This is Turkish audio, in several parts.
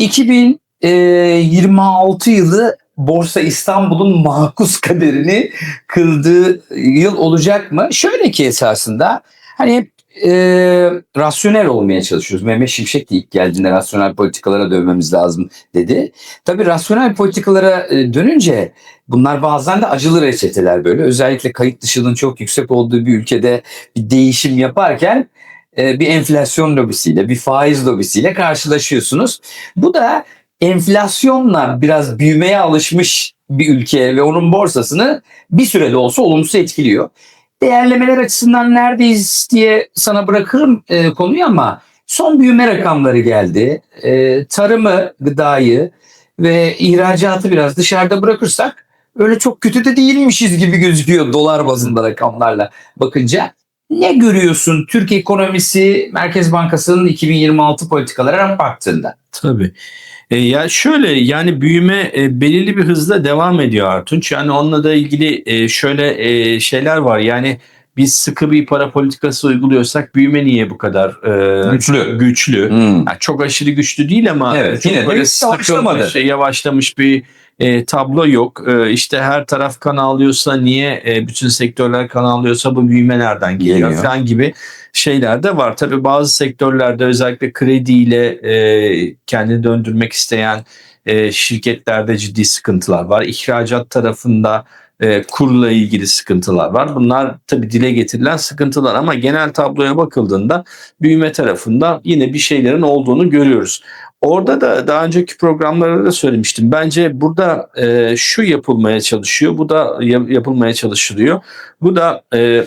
2026 yılı Borsa İstanbul'un makus kaderini kıldığı yıl olacak mı? Şöyle ki esasında hani hep e, rasyonel olmaya çalışıyoruz. Mehmet Şimşek de ilk geldiğinde rasyonel politikalara dönmemiz lazım dedi. Tabii rasyonel politikalara e, dönünce bunlar bazen de acılı reçeteler böyle. Özellikle kayıt dışılığın çok yüksek olduğu bir ülkede bir değişim yaparken e, bir enflasyon lobisiyle, bir faiz lobisiyle karşılaşıyorsunuz. Bu da enflasyonla biraz büyümeye alışmış bir ülke ve onun borsasını bir sürede olsa olumsuz etkiliyor. Değerlemeler açısından neredeyiz diye sana bırakırım e, konuyu ama son büyüme rakamları geldi. E, tarımı, gıdayı ve ihracatı biraz dışarıda bırakırsak öyle çok kötü de değilmişiz gibi gözüküyor dolar bazında rakamlarla bakınca. Ne görüyorsun Türk ekonomisi Merkez Bankası'nın 2026 politikalara baktığında? Tabii. E, ya şöyle yani büyüme e, belirli bir hızla devam ediyor Artunç. Yani onunla da ilgili e, şöyle e, şeyler var. Yani biz sıkı bir para politikası uyguluyorsak büyüme niye bu kadar e, Güçlü. güçlü? Hmm. Yani çok aşırı güçlü değil ama Evet, çok yine de yavaşlamadı. sıkılmış, yavaşlamış bir e, tablo yok. E, işte her taraf kan alıyorsa niye e, bütün sektörler kan alıyorsa bu büyüme nereden geliyor, Geliyor. falan gibi şeyler de var. Tabii bazı sektörlerde özellikle krediyle e, kendini döndürmek isteyen e, şirketlerde ciddi sıkıntılar var. İhracat tarafında e, kurla ilgili sıkıntılar var. Bunlar tabii dile getirilen sıkıntılar ama genel tabloya bakıldığında büyüme tarafında yine bir şeylerin olduğunu görüyoruz. Orada da daha önceki programlarda da söylemiştim. Bence burada e, şu yapılmaya çalışıyor. Bu da ya- yapılmaya çalışılıyor. Bu da e,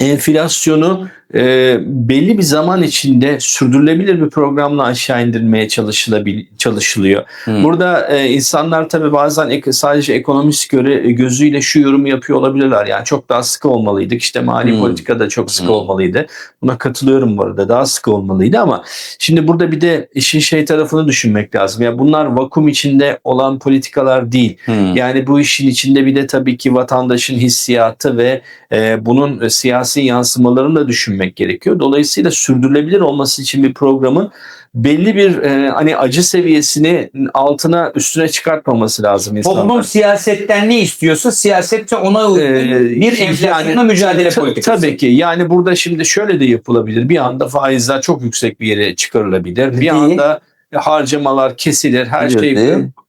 enflasyonu e, belli bir zaman içinde sürdürülebilir bir programla aşağı indirmeye çalışılabil çalışılıyor. Hmm. Burada e, insanlar tabii bazen ek- sadece ekonomist göre gözüyle şu yorumu yapıyor olabilirler. Yani çok daha sıkı olmalıydık. İşte mali Hmm. politika da çok sıkı Hmm. olmalıydı. Buna katılıyorum bu arada. Daha sıkı olmalıydı ama şimdi burada bir de işin şey tarafını düşünmek lazım. Ya bunlar vakum içinde olan politikalar değil. Hmm. Yani bu işin içinde bir de tabii ki vatandaşın hissiyatı ve e, bunun e, siyasi yansımalarını da düşünmek gerekiyor. Dolayısıyla sürdürülebilir olması için bir programın belli bir e, hani acı seviyesini altına üstüne çıkartmaması lazım insanlar. Toplum siyasetten ne istiyorsa siyasette ona uygun Ee, bir enflasyonla mücadele Ta- politikası. Tabii ki. Yani burada şimdi şöyle de yapılabilir. Bir anda faizler çok yüksek bir yere çıkarılabilir. Bir Değil. anda harcamalar kesilir. Her şey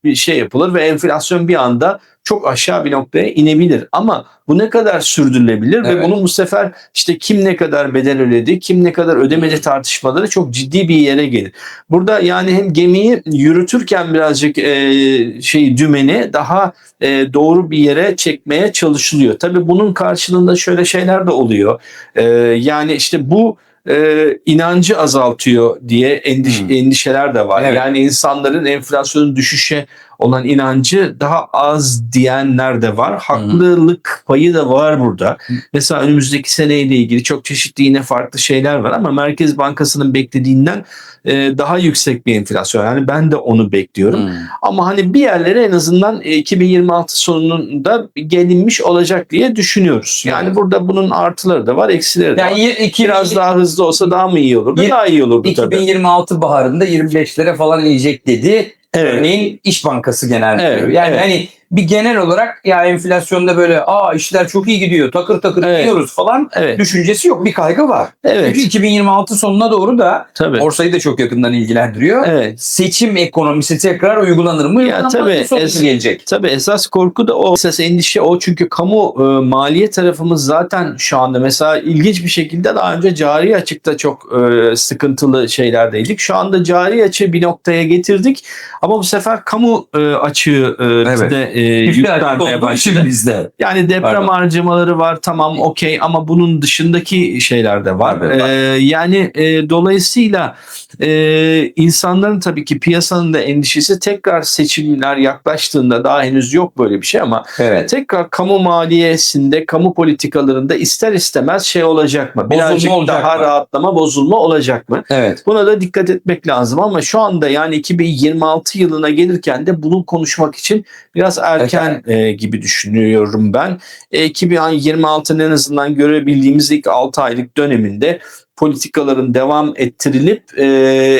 bir şey yapılır ve enflasyon bir anda çok aşağı bir noktaya inebilir. Ama bu ne kadar sürdürülebilir ve Evet. bunun bu sefer işte kim ne kadar bedel ödedi, kim ne kadar ödemedi tartışmaları çok ciddi bir yere gelir. Burada yani hem gemiyi yürütürken birazcık e, şey dümeni daha e, doğru bir yere çekmeye çalışılıyor. Tabii bunun karşılığında şöyle şeyler de oluyor. E, yani işte bu e, inancı azaltıyor diye endiş- Hmm. endişeler de var. Evet. Yani insanların enflasyonun düşüşe olan inancı daha az diyenler de var. Haklılık payı da var burada. Mesela önümüzdeki seneyle ilgili çok çeşitli yine farklı şeyler var ama Merkez Bankası'nın beklediğinden e, daha yüksek bir enflasyon. Yani ben de onu bekliyorum. Hmm. Ama hani bir yerlere en azından e, 2026 sonunda gelinmiş olacak diye düşünüyoruz. Yani Evet. burada bunun artıları da var, eksileri de var. Yani y- iki, Biraz daha hızlı olsa daha mı iyi olurdu? Daha iyi olurdu tabii. 2026 baharında 25'lere falan inecek dedi. Evet. Örneğin İş Bankası Genel Müdürü. Evet, Yani evet. hani bir genel olarak ya enflasyonda böyle aa işler çok iyi gidiyor takır takır Evet. gidiyoruz falan Evet. düşüncesi yok. Bir kaygı var. Evet. Çünkü 2026 sonuna doğru da Tabii. borsayı da çok yakından ilgilendiriyor. Evet. Seçim ekonomisi tekrar uygulanır mı? Ya tabii, es- gelecek. Tabii esas korku da o. Esas endişe o. Çünkü kamu e, maliye tarafımız zaten şu anda mesela ilginç bir şekilde daha önce cari açıkta çok e, sıkıntılı şeylerdeydik. Şu anda cari açığı bir noktaya getirdik. Ama bu sefer kamu e, açığı e, Evet. bizde e, yükselmeye başladı. bizde. Yani deprem Pardon. harcamaları var tamam okey ama bunun dışındaki şeyler de var. Evet. Ee, yani e, dolayısıyla e, insanların tabii ki piyasanın da endişesi tekrar seçimler yaklaştığında daha henüz yok böyle bir şey ama Evet. tekrar kamu maliyesinde kamu politikalarında ister istemez şey olacak mı? Bozulma Birazcık olacak daha mı? rahatlama bozulma olacak mı? Evet. Buna da dikkat etmek lazım ama şu anda yani 2026 yılına gelirken de bunu konuşmak için biraz erken e, gibi düşünüyorum ben. E, 2026'nın en azından görebildiğimiz ilk 6 aylık döneminde politikaların devam ettirilip e,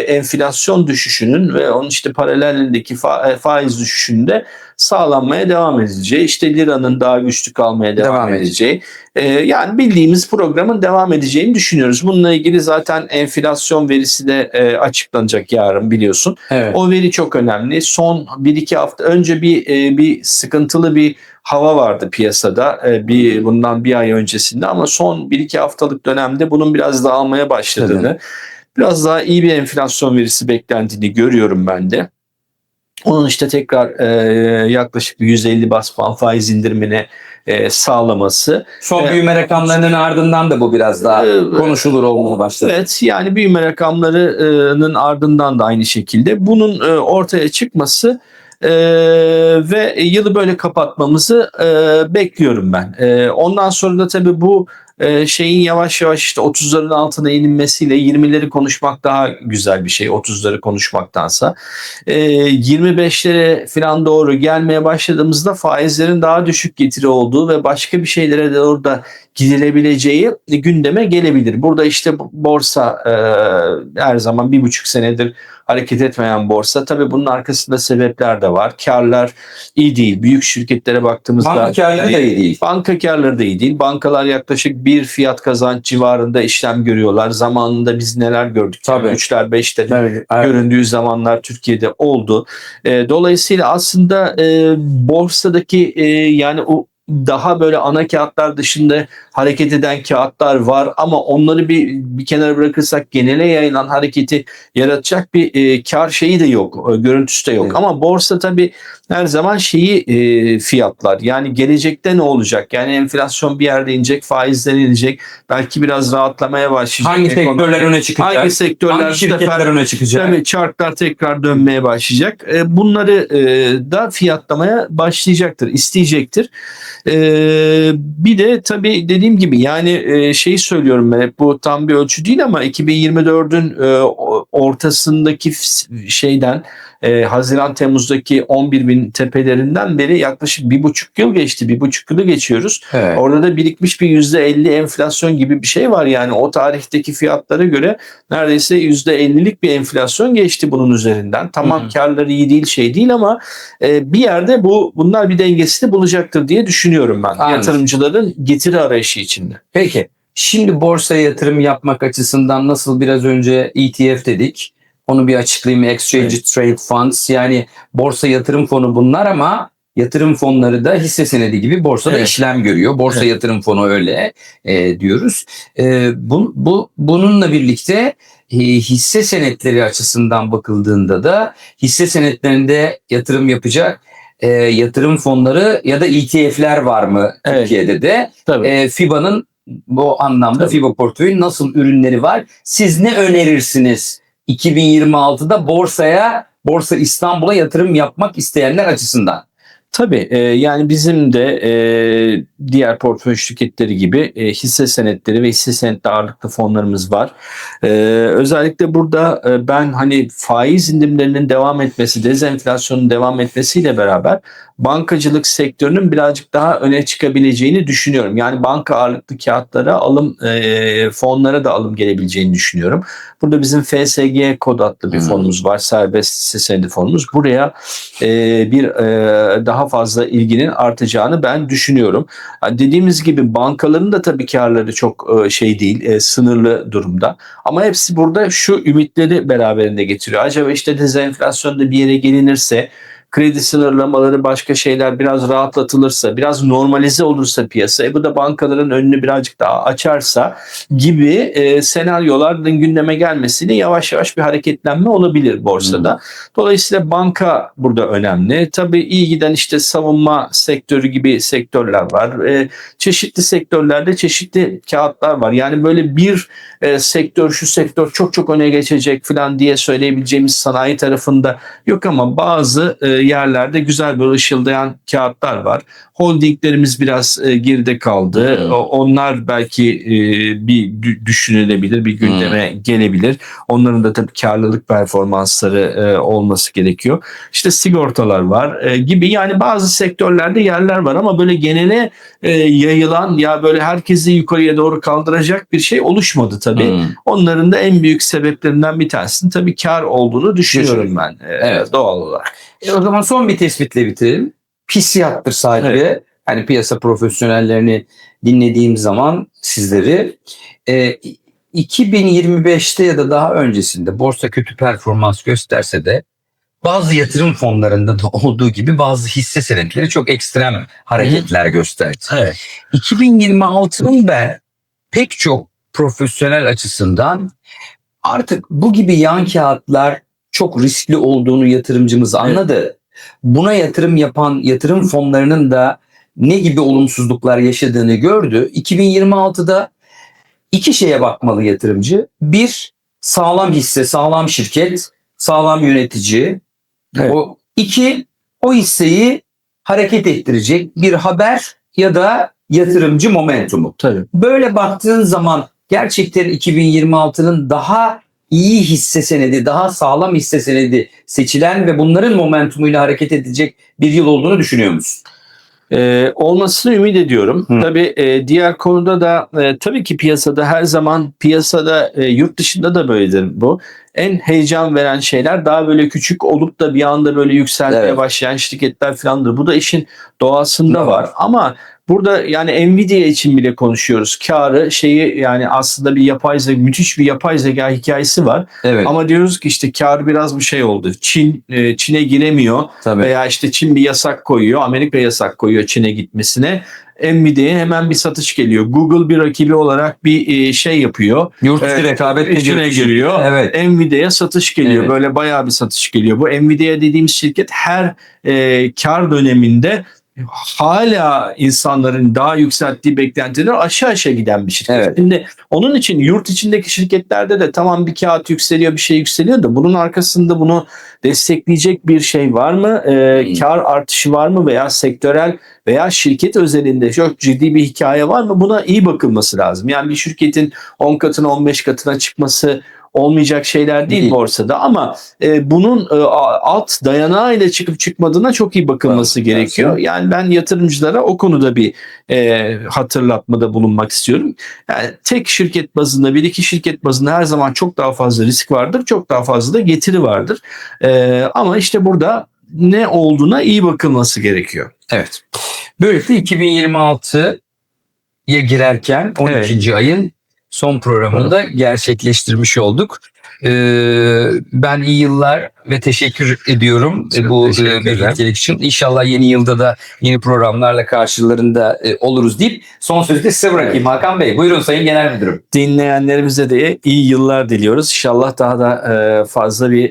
enflasyon düşüşünün ve onun işte paralelindeki fa- e, faiz düşüşünde sağlanmaya devam edileceği, işte liranın daha güçlü kalmaya devam, Devam edeceği, e, yani bildiğimiz programın devam edeceğini düşünüyoruz. Bununla ilgili zaten enflasyon verisi de e, açıklanacak yarın biliyorsun. Evet. O veri çok önemli. Son 1-2 hafta önce bir e, bir sıkıntılı bir hava vardı piyasada e, bir bundan bir ay öncesinde ama son 1-2 haftalık dönemde bunun biraz dağılmaya başladığını, biraz daha iyi bir enflasyon verisi beklendiğini görüyorum ben de. Onun işte tekrar e, yaklaşık bir 150 bas puan faiz indirimine e, sağlaması. Son Evet. büyüme rakamlarının ardından da bu biraz daha Evet. konuşulur olmaya başladı. Evet yani büyüme rakamlarının ardından da aynı şekilde bunun e, ortaya çıkması e, ve yılı böyle kapatmamızı e, bekliyorum ben. E, ondan sonra da tabii bu e, şeyin yavaş yavaş işte 30'ların altına inilmesiyle 20'leri konuşmak daha güzel bir şey 30'ları konuşmaktansa. E, 25'lere falan doğru gelmeye başladığımızda faizlerin daha düşük getiri olduğu ve başka bir şeylere de orada gidilebileceği gündeme gelebilir. Burada işte borsa e, her zaman bir buçuk senedir hareket etmeyen borsa. Tabii bunun arkasında sebepler de var. Karlar iyi değil. Büyük şirketlere baktığımızda Banka karları da iyi değil. Banka karları da iyi değil. Bankalar yaklaşık bir fiyat kazanç civarında işlem görüyorlar. Zamanında biz neler gördük? Tabii. 3'ler 5'ler Evet. göründüğü zamanlar Türkiye'de oldu. E, dolayısıyla aslında e, borsadaki e, yani o daha böyle ana kağıtlar dışında hareket eden kağıtlar var ama onları bir bir kenara bırakırsak genele yayılan hareketi yaratacak bir e, kar şeyi de yok, e, görüntüsü de yok. Evet. Ama borsa tabii her zaman şeyi e, fiyatlar. Yani gelecekte ne olacak? Yani enflasyon bir yerde inecek, faizler inecek. Belki biraz rahatlamaya başlayacak. Hangi ekonomi. sektörler öne çıkacak? Hangi sektörler Hangi şirketler öne çıkacak? Tabii çarklar tekrar dönmeye başlayacak. E, bunları e, da fiyatlamaya başlayacaktır, isteyecektir. E, bir de tabii dediğim gibi yani e, şeyi söylüyorum ben hep bu tam bir ölçü değil ama 2024'ün e, ortasındaki şeyden e, Haziran Temmuz'daki 11 bin tepelerinden beri yaklaşık bir buçuk yıl geçti. Bir buçuk yılı geçiyoruz. Evet. Orada da birikmiş bir %50 enflasyon gibi bir şey var. Yani o tarihteki fiyatlara göre neredeyse %50'lik bir enflasyon geçti bunun üzerinden. Tamam Hı hı. karları iyi değil şey değil ama e, bir yerde bu bunlar bir dengesini bulacaktır diye düşünüyorum ben. Anladım. Yatırımcıların getiri arayışı içinde. Peki şimdi borsaya yatırım yapmak açısından nasıl biraz önce ETF dedik. Onu bir açıklayayım. Exchange Trade Funds yani borsa yatırım fonu bunlar ama yatırım fonları da hisse senedi gibi borsada Evet. işlem görüyor. Borsa Evet. yatırım fonu öyle e, diyoruz. E, bu, bu bununla birlikte e, hisse senetleri açısından bakıldığında da hisse senetlerinde yatırım yapacak e, yatırım fonları ya da ETF'ler var mı Evet. Türkiye'de de? Tabii. e, FIBA'nın bu anlamda Tabii. FIBA portföyün nasıl ürünleri var? Siz ne önerirsiniz 2026'da borsaya, Borsa İstanbul'a yatırım yapmak isteyenler açısından? Tabii e, yani bizim de e, diğer portföy şirketleri gibi e, hisse senetleri ve hisse senetli ağırlıklı fonlarımız var. E, özellikle burada e, ben hani faiz indirimlerinin devam etmesi, dezenflasyonun devam etmesiyle beraber bankacılık sektörünün birazcık daha öne çıkabileceğini düşünüyorum. Yani banka ağırlıklı kağıtlara alım, e, fonlara da alım gelebileceğini düşünüyorum. Burada bizim FSG kod adlı bir Hmm. fonumuz var. Serbest hisse senedi fonumuz. Buraya e, bir e, daha fazla ilginin artacağını ben düşünüyorum. Yani dediğimiz gibi bankaların da tabii karları çok e, şey değil, e, sınırlı durumda. Ama hepsi burada şu ümitleri beraberinde getiriyor. Acaba işte dezenflasyonda bir yere gelinirse kredi sınırlamaları başka şeyler biraz rahatlatılırsa, biraz normalize olursa piyasa, e bu da bankaların önünü birazcık daha açarsa gibi e, senaryoların gündeme gelmesiyle yavaş yavaş bir hareketlenme olabilir borsada. Dolayısıyla banka burada önemli. Tabii iyi giden işte savunma sektörü gibi sektörler var. E, çeşitli sektörlerde çeşitli kağıtlar var. Yani böyle bir e, sektör şu sektör çok çok öne geçecek falan diye söyleyebileceğimiz sanayi tarafında yok ama bazı e, yerlerde güzel böyle ışıldayan kağıtlar var. Holdinglerimiz biraz e, geride kaldı. O- Onlar belki e, bir dü- düşünülebilir, bir gündeme gelebilir. Onların da tabii karlılık performansları e, olması gerekiyor. İşte sigortalar var e, gibi yani bazı sektörlerde yerler var ama böyle genele e, yayılan ya böyle herkesi yukarıya doğru kaldıracak bir şey oluşmadı tabii. Hmm. Onların da en büyük sebeplerinden bir tanesinin tabii kar olduğunu düşünüyorum ben e, Evet. doğal olarak. E o zaman son bir tespitle bitirelim. Pissiyattır sahibi. Hani piyasa profesyonellerini dinlediğim zaman sizleri e, 2025'te ya da daha öncesinde borsa kötü performans gösterse de bazı yatırım fonlarında da olduğu gibi bazı hisse senetleri çok ekstrem hareketler gösterdi. Evet. 2026'nın ben pek çok profesyonel açısından artık bu gibi yan kağıtlar çok riskli olduğunu yatırımcımız anladı. Buna yatırım yapan yatırım fonlarının da ne gibi olumsuzluklar yaşadığını gördü. 2026'da iki şeye bakmalı yatırımcı. Bir, sağlam hisse, sağlam şirket, sağlam yönetici. Evet. O iki, o hisseyi hareket ettirecek bir haber ya da yatırımcı momentumu. Tabii. Böyle baktığın zaman gerçekten 2026'nın daha iyi hisse senedi, daha sağlam hisse senedi seçilen ve bunların momentumuyla hareket edecek bir yıl olduğunu düşünüyor musun? Ee, olmasını ümit ediyorum. Hı. Tabii e, diğer konuda da e, tabii ki piyasada her zaman piyasada e, yurt dışında da böyledir bu. En heyecan veren şeyler daha böyle küçük olup da bir anda böyle yükselmeye Evet. başlayan şirketler falandır. Bu da işin doğasında var. Ama burada yani Nvidia için bile konuşuyoruz. Karı şeyi yani aslında bir yapay zeka, müthiş bir yapay zeka hikayesi var. Evet. Ama diyoruz ki işte kar biraz bir şey oldu. Çin e, Çin'e giremiyor. tabii. Veya işte Çin bir yasak koyuyor, Amerika yasak koyuyor Çin'e gitmesine. Nvidia'ya hemen bir satış geliyor. Google bir rakibi olarak bir e, şey yapıyor. Yurt dışı Evet, rekabet içine giriyor. Evet. Nvidia'ya satış geliyor. Evet. Böyle bayağı bir satış geliyor. Bu Nvidia dediğimiz şirket her e, kar döneminde hala insanların daha yükselttiği beklentileri aşağı aşağı giden bir şirket. Evet. Şimdi onun için yurt içindeki şirketlerde de tamam bir kağıt yükseliyor bir şey yükseliyor da bunun arkasında bunu destekleyecek bir şey var mı? Ee, Hmm. kar artışı var mı veya sektörel veya şirket özelinde çok ciddi bir hikaye var mı? Buna iyi bakılması lazım. Yani bir şirketin 10 katına 15 katına çıkması olmayacak şeyler değil Değil. borsada ama e, bunun e, alt dayanağıyla çıkıp çıkmadığına çok iyi bakılması Lazım, gerekiyor. lazım. Yani ben yatırımcılara o konuda bir e, hatırlatmada bulunmak istiyorum. Yani tek şirket bazında bir iki şirket bazında her zaman çok daha fazla risk vardır. Çok daha fazla da getiri vardır. E, ama işte burada ne olduğuna iyi bakılması gerekiyor. Evet. Böylelikle 2026'ya girerken 12. ayın son programında gerçekleştirmiş olduk. Ee, ben iyi yıllar ve teşekkür ediyorum Çok e, bu e, birliktelik için. İnşallah yeni yılda da yeni programlarla karşılarında e, oluruz deyip son sözü de size bırakayım Hakan Bey. Buyurun Sayın Genel Müdürüm. Dinleyenlerimize de iyi yıllar diliyoruz. İnşallah daha da fazla bir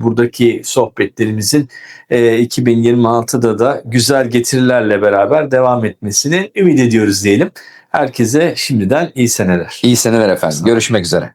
buradaki sohbetlerimizin e, 2026'da da güzel getirilerle beraber devam etmesini ümit ediyoruz diyelim. Herkese şimdiden iyi seneler. İyi seneler efendim. Görüşmek üzere.